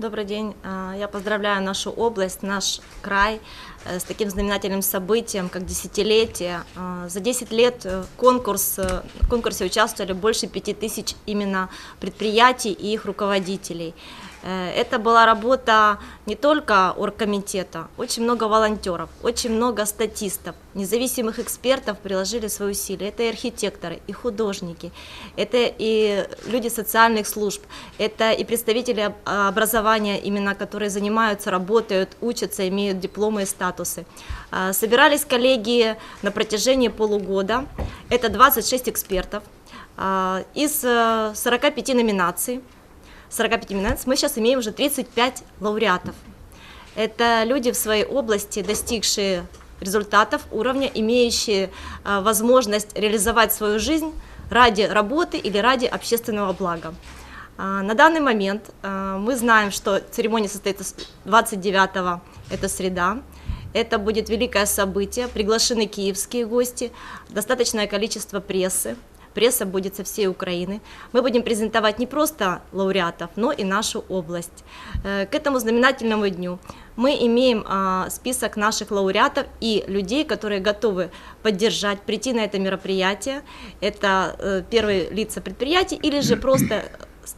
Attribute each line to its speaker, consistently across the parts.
Speaker 1: Добрый день. А, Я поздравляю нашу область, наш край э, с таким знаменательным событием, как десятилетие. А, За 10 лет э, конкурс, э, в конкурсе участвовали больше 5000 именно предприятий и их руководителей. Э, Это была работа не только оргкомитета, очень много волонтеров, очень много статистов, независимых экспертов приложили свои усилия. Это и архитекторы, и художники, это и люди социальных служб, это и представители об- образования, именно которые занимаются, работают, учатся, имеют дипломы и статусы. А, Собирались коллеги на протяжении полугода, это 26 экспертов а, из э, 45 номинаций. 45 номинаций, мы сейчас имеем уже 35 лауреатов. Это люди в своей области, достигшие результатов уровня, имеющие а, возможность реализовать свою жизнь ради работы или ради общественного блага. А, На данный момент а, мы знаем, что церемония состоится 29 это среда. Это будет великое событие, приглашены киевские гости, достаточное количество прессы. Пресса будет со всей Украины. Мы будем презентовать не просто лауреатов, но и нашу область. Э, К этому знаменательному дню мы имеем а, список наших лауреатов и людей, которые готовы поддержать, прийти на это мероприятие. Это э, первые лица предприятий или же просто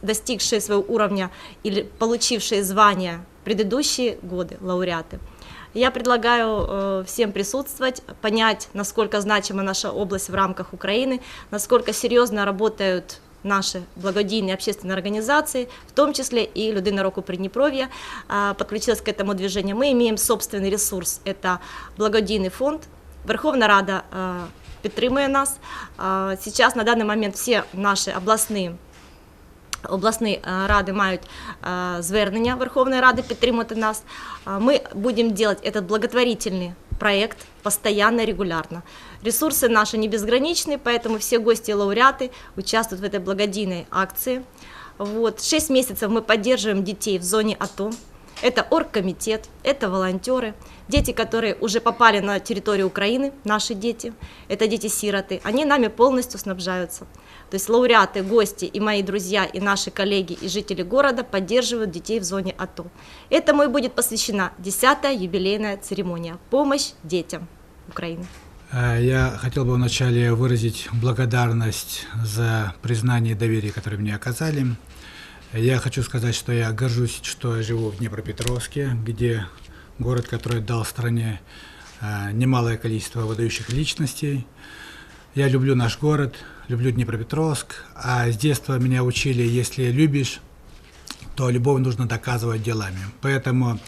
Speaker 1: достигшие своего уровня или получившие звания предыдущие годы лауреаты. Я предлагаю э, всем присутствовать, понять, насколько значима наша область в рамках Украины, насколько серьезно работают наши благодійні общественные организации, в том числе и Людина Року Приднепровья, а, подключилась к этому движению. Мы имеем собственный ресурс, это благодійний фонд. Верховна Рада а, підтримує нас. А, Сейчас на данный момент все наши областные обласні е, ради мають е, звернення Верховної Ради підтримати нас. А Ми будемо робити этот благотворительный проект постоянно, регулярно. Ресурсы наши не безграничны, поэтому все гости и лауреаты участвуют в этой благодійной акции. Вот. Шесть месяцев мы поддерживаем детей в зоне АТО. Это оргкомитет, это волонтеры, дети, которые уже попали на территорию Украины, наши дети, это дети-сироты, они нами полностью снабжаются. То есть лауреаты, гости и мои друзья, и наши коллеги, и жители города поддерживают детей в зоне АТО. Этому и будет посвящена 10-я юбилейная церемония «Помощь детям Украины».
Speaker 2: Э, Я хотел бы вначале выразить благодарность за признание и доверие, которое мне оказали. Я хочу сказать, что я горжусь, что я живу в Днепропетровске, где город, который дал стране э, немалое количество выдающих личностей. Я люблю наш город, люблю Днепропетровск, а с детства меня учили, если любишь, то любовь нужно доказывать делами. Поэтому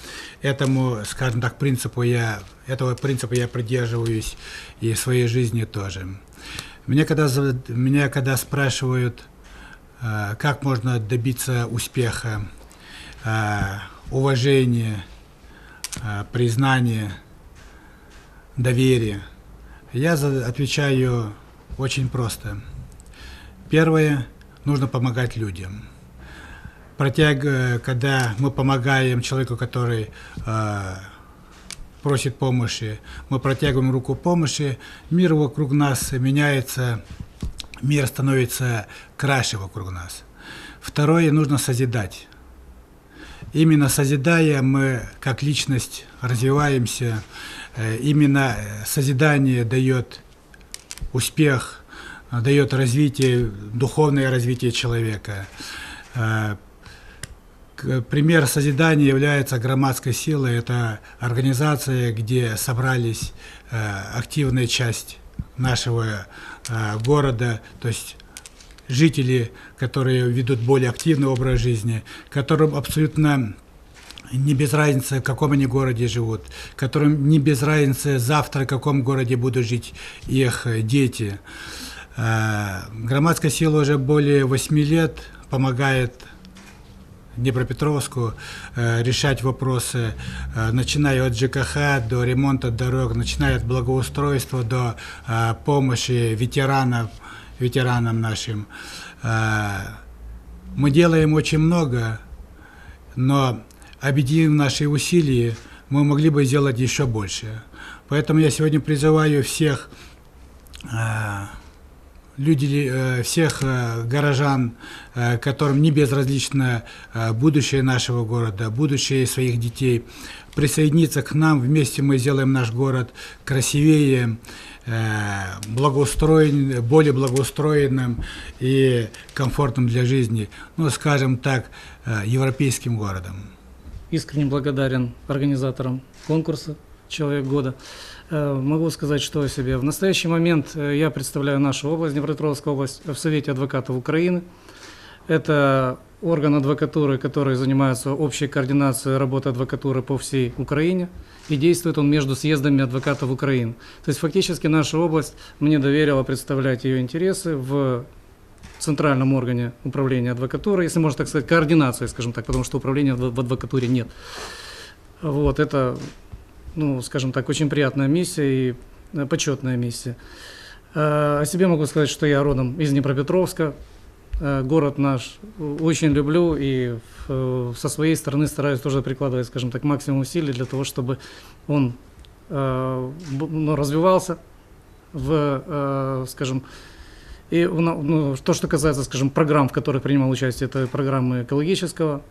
Speaker 2: этому, скажем так, принципу я, этого принципа я придерживаюсь и в своей жизни тоже. Меня когда, меня когда спрашивают, как можно добиться успеха, э, уважения, э, признания, доверия, я отвечаю очень просто. Первое, нужно помогать людям. Протяг, э, когда мы помогаем человеку, который э, просит помощи, мы протягиваем руку помощи, мир вокруг нас меняется, мир становится краше вокруг нас. Второе, нужно созидать. Именно созидая мы как личность развиваемся, Э, именно э, созидание дает успех, дает развитие, духовное развитие человека. Э, Пример созидания является громадской силой. Это организация, где собрались активная часть нашего э, города, то есть жители, которые ведут более активный образ жизни, которым абсолютно не без разницы, в каком они городе живут, которым не без разницы завтра, в каком городе будут жить их э, дети. Э, Громадская сила уже более 8 лет помогает Днепропетровску э, решать вопросы, э, начиная от ЖКХ до ремонта дорог, начиная от благоустройства до э, помощи ветеранов, ветеранам нашим. Мы делаем очень много, но объединив наши усилия, мы могли бы сделать еще больше. Поэтому я сегодня призываю всех люди, э, всех э, горожан, э, которым не безразлично будущее нашего города, будущее своих детей, присоединиться к нам. Вместе мы сделаем наш город красивее, благоустроен, более благоустроенным и комфортным для жизни, ну, скажем так, европейским городом.
Speaker 3: искренне благодарен организаторам конкурса «Человек года». Э, Могу сказать, что о себе. В настоящий момент э, я представляю нашу область, Днепропетровскую область, в Совете адвокатов Украины. Это орган адвокатуры, который занимается общей координацией работы адвокатуры по всей Украине. И действует он между съездами адвокатов Украины. То есть фактически наша область мне доверила представлять ее интересы в центральном органе управления адвокатуры, если можно так сказать, координации, скажем так, потому что управления в адвокатуре нет. Вот, это, ну, скажем так, очень приятная миссия и э, почетная миссия. Э, О себе могу сказать, что я родом из Днепропетровска. Э, Город наш очень люблю и со своей стороны стараюсь тоже прикладывать, скажем так, максимум усилий для того, чтобы он ну, развивался в, скажем, и ну, ну, то, что касается, скажем, программ, в которых принимал участие, это программы экологического